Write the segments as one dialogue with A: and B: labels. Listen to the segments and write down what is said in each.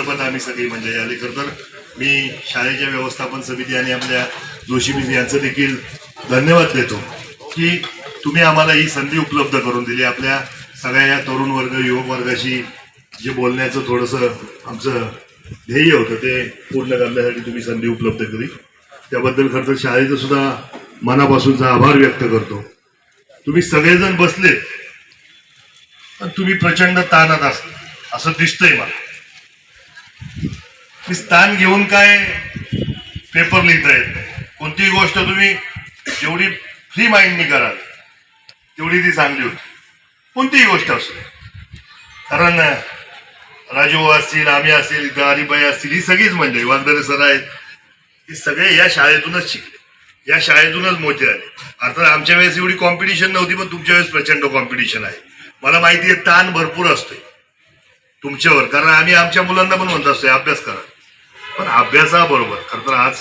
A: संदर्भात आम्ही सगळी म्हणजे आले खरं तर मी शाळेच्या व्यवस्थापन समिती आणि आपल्या जोशी यांचं देखील धन्यवाद देतो की तुम्ही आम्हाला ही संधी उपलब्ध करून दिली. आपल्या सगळ्या या तरुण वर्ग युवक वर्गाशी जे बोलण्याचं थोडंसं आमचं ध्येय होतं ते पूर्ण करण्यासाठी तुम्ही संधी उपलब्ध केली त्याबद्दल खरं तर शाळेचं सुद्धा मनापासूनचा आभार व्यक्त करतो. तुम्ही सगळेजण बसले पण तुम्ही प्रचंड ताणात असता. असं दिसतंय मला. की स्थान घेऊन काय पेपर लिहितायत कोणतीही गोष्ट तुम्ही जेवढी फ्री माइंडनी कराल तेवढी ती चांगली होती. कोणतीही गोष्ट असू. कारण राजू असतील आम्ही असतील गारीबाई असतील ही सगळीच म्हणजे, मंडळी वागदरे सर आहेत हे सगळे या शाळेतूनच शिकले. या शाळेतूनच मोठे आले. अर्थात आमच्या वेळेस एवढी कॉम्पिटिशन नव्हती पण तुमच्या वेळेस प्रचंड कॉम्पिटिशन आहे. मला माहिती आहे ताण भरपूर असतोय. तुमच्यावर कारण आम्ही आमच्या मुलांना पण म्हणत असतोय अभ्यास करा. पण अभ्यासाबरोबर खरं तर आज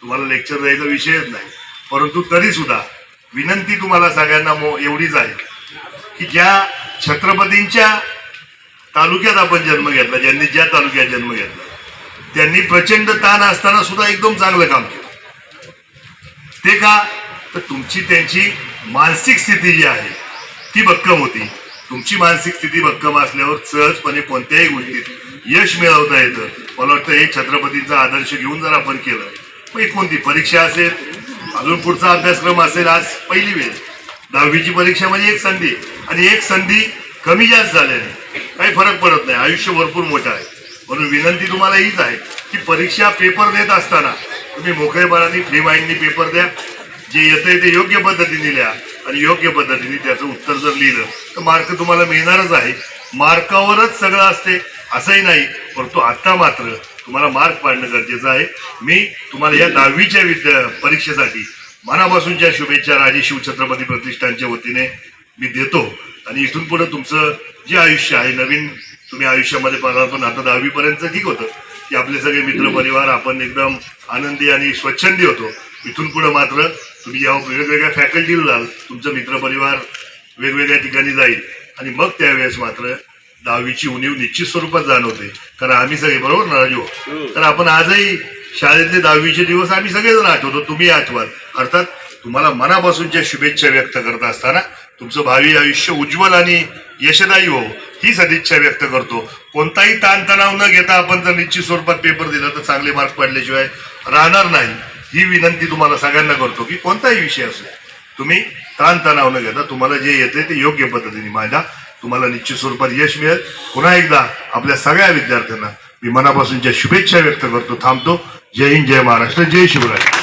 A: तुम्हाला लेक्चर द्यायचा विषयच नाही. परंतु तरी सुद्धा विनंती तुम्हाला सगळ्यांना मो- एवढीच आहे की ज्या छत्रपतींच्या तालुक्यात आपण जन्म घेतला ज्यांनी ज्या तालुक्यात जन्म घेतला त्यांनी प्रचंड ताण असताना सुद्धा एकदम चांगलं काम केलं. ते का? तर तुमची त्यांची मानसिक स्थिती जी आहे ती भक्कम होती. तुमची मानसिक स्थिती भक्कम असल्यावर सहजपणे कोणत्याही गोष्टीत यश मिळवता येतं. मला वाटतं हे छत्रपतींचा आदर्श घेऊन जर आपण केलं मग कोणती परीक्षा असेल अजून पुढचा अभ्यासक्रम असेल आज पहिली वेळ. दहावीची परीक्षा म्हणजे एक संधी. आणि एक संधी कमी जास्त झाल्याने काही फरक पडत नाही. आयुष्य भरपूर मोठं आहे. म्हणून विनंती तुम्हाला हीच आहे की परीक्षा पेपर देत असताना तुम्ही मोकळेपणाने फ्री माइंडनी पेपर द्या. जे येतंय ते योग्य पद्धतीने लिहा. आणि योग्य पद्धतीने त्याचं उत्तर जर लिहिलं तर मार्क तुम्हाला मिळणारच आहे. मार्कावरच सगळं असते असंही नाही. परंतु आत्ता मात्र तुम्हाला मार्क पाडणं गरजेचं आहे. मी तुम्हाला या दहावीच्या विद्या परीक्षेसाठी मनापासूनच्या शुभेच्छा राजे शिवछत्रपती प्रतिष्ठानच्या वतीने मी देतो. आणि इथून पुढे तुमचं जे आयुष्य आहे नवीन तुम्ही आयुष्यामध्ये पदार्पण आता दहावीपर्यंत ठीक होतं. की आपले सगळे मित्रपरिवार आपण एकदम आनंदी आणि स्वच्छंदी होतो. इथून पुढे मात्र तुम्ही जेव्हा वेगवेगळ्या फॅकल्टीला जाल तुमचं मित्रपरिवार वेगवेगळ्या ठिकाणी जाईल. आणि मग त्यावेळेस मात्र दहावीची उणीव निश्चित स्वरूपात जाणवते. कारण आम्ही सगळे बरोबर ना राजू? तर आपण आजही शाळेतले दहावीचे दिवस आम्ही सगळेजण आठवतो. तुम्ही आठवाल. अर्थात तुम्हाला मनापासूनच्या शुभेच्छा व्यक्त करत असताना तुमचं भावी आयुष्य उज्ज्वल आणि यशदायी हो ही सदिच्छा व्यक्त करतो. कोणताही ताणतणाव न घेता आपण जर निश्चित स्वरूपात पेपर दिला तर चांगले मार्क पडल्याशिवाय राहणार नाही. ही विनंती तुम्हाला सगळ्यांना करतो की कोणताही विषय असो तुम्ही ताणतणाव न घेता तुम्हाला जे येते ते योग्य पद्धतीने मांडा तुम्हाला निश्चित स्वरूपात यश मिळेल. पुन्हा एकदा आपल्या सगळ्या विद्यार्थ्यांना मी मनापासूनच्या शुभेच्छा व्यक्त करतो थांबतो. जय हिंद जय महाराष्ट्र जय शिवराय.